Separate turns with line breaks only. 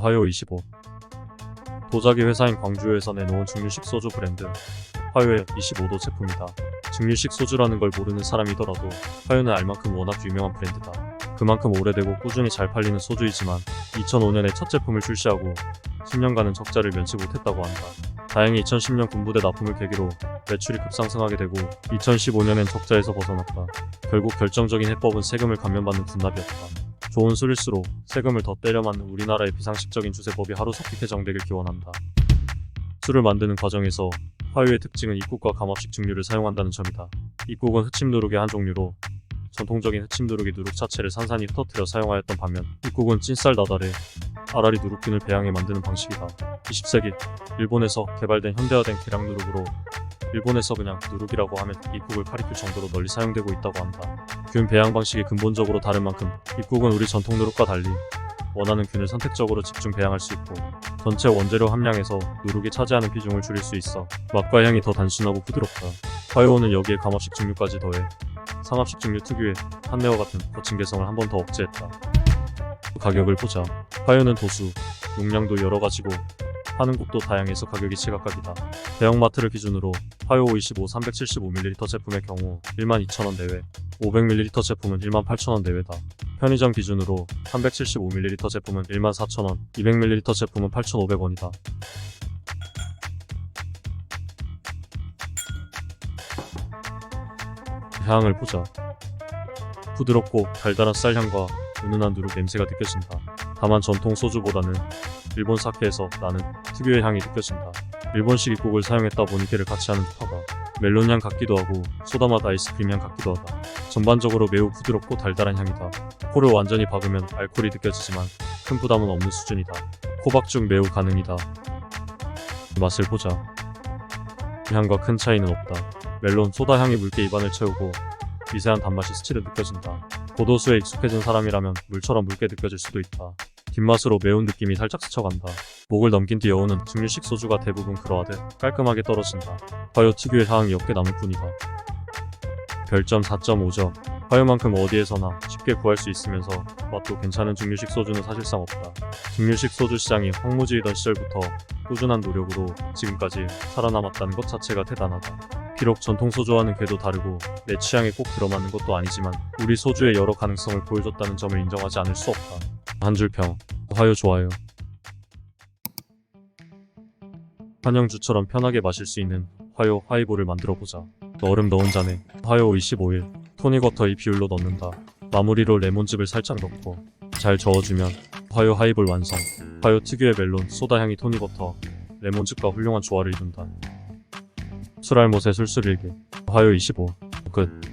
화요 25 도자기 회사인 광주에서 내놓은 증류식 소주 브랜드 화요의 25도 제품이다. 증류식 소주라는 걸 모르는 사람이더라도 화요는 알만큼 워낙 유명한 브랜드다. 그만큼 오래되고 꾸준히 잘 팔리는 소주이지만 2005년에 첫 제품을 출시하고 10년간은 적자를 면치 못했다고 한다. 다행히 2010년 군부대 납품을 계기로 매출이 급상승하게 되고 2015년엔 적자에서 벗어났다. 결국 결정적인 해법은 세금을 감면받는 군납이었다. 좋은 술일수록 세금을 더 때려 맞는 우리나라의 비상식적인 주세법이 하루속히 개정되길 기원한다. 술을 만드는 과정에서 화요의 특징은 입국과 감압식 증류를 사용한다는 점이다. 입국은 흑침 누룩의 한 종류로 전통적인 흑침 누룩이 누룩 자체를 산산히 흩어뜨려 사용하였던 반면 입국은 찐쌀 나달에 아라리 누룩균을 배양해 만드는 방식이다. 20세기 일본에서 개발된 현대화된 계량 누룩으로 일본에서 그냥 누룩이라고 하면 입국을 가리킬 정도로 널리 사용되고 있다고 한다. 균 배양 방식이 근본적으로 다른 만큼 입국은 우리 전통 누룩과 달리 원하는 균을 선택적으로 집중 배양할 수 있고 전체 원재료 함량에서 누룩이 차지하는 비중을 줄일 수 있어 맛과 향이 더 단순하고 부드럽다. 화요는 여기에 감압식 증류까지 더해 상압식 증류 특유의 한내와 같은 거친 개성을 한 번 더 억제했다. 가격을 보자. 화요는 도수, 용량도 여러 가지고 하는 곳도 다양해서 가격이 제각각이다. 대형마트를 기준으로 화요 55 375ml 제품의 경우 12,000원 내외, 500ml 제품은 18,000원 내외다. 편의점 기준으로 375ml 제품은 14,000원, 200ml 제품은 8,500원이다. 향을 보자. 부드럽고 달달한 쌀향과 은은한 누룩 냄새가 느껴진다. 다만 전통 소주보다는 일본 사케에서 나는 특유의 향이 느껴진다. 일본식 입국을 사용했다 보니 걔를 같이 하는 듯하다. 멜론 향 같기도 하고 소다맛 아이스크림 향 같기도 하다. 전반적으로 매우 부드럽고 달달한 향이다. 코를 완전히 박으면 알코올이 느껴지지만 큰 부담은 없는 수준이다. 코박중 매우 가능이다. 맛을 보자. 향과 큰 차이는 없다. 멜론, 소다 향이 묽게 입안을 채우고 미세한 단맛이 스치듯 느껴진다. 고도수에 익숙해진 사람이라면 물처럼 묽게 느껴질 수도 있다. 뒷맛으로 매운 느낌이 살짝 스쳐간다. 목을 넘긴 뒤 여우는 증류식 소주가 대부분 그러하듯 깔끔하게 떨어진다. 화요 특유의 향이 옅게 남을 뿐이다. 별점 4.5점. 화요만큼 어디에서나 쉽게 구할 수 있으면서 맛도 괜찮은 증류식 소주는 사실상 없다. 증류식 소주 시장이 황무지이던 시절부터 꾸준한 노력으로 지금까지 살아남았다는 것 자체가 대단하다. 비록 전통 소주와는 궤도 다르고 내 취향에 꼭 들어맞는 것도 아니지만 우리 소주의 여러 가능성을 보여줬다는 점을 인정하지 않을 수 없다. 한 줄 평. 화요 좋아요. 한영주처럼 편하게 마실 수 있는 화요 하이볼을 만들어 보자. 얼음 넣은 잔에 화요 25일 토닉워터 이 비율로 넣는다. 마무리로 레몬즙을 살짝 넣고 잘 저어주면 화요 하이볼 완성. 화요 특유의 멜론, 소다 향이 토닉워터, 레몬즙과 훌륭한 조화를 이룬다. 술알못의 술술일기 화요 25 끝.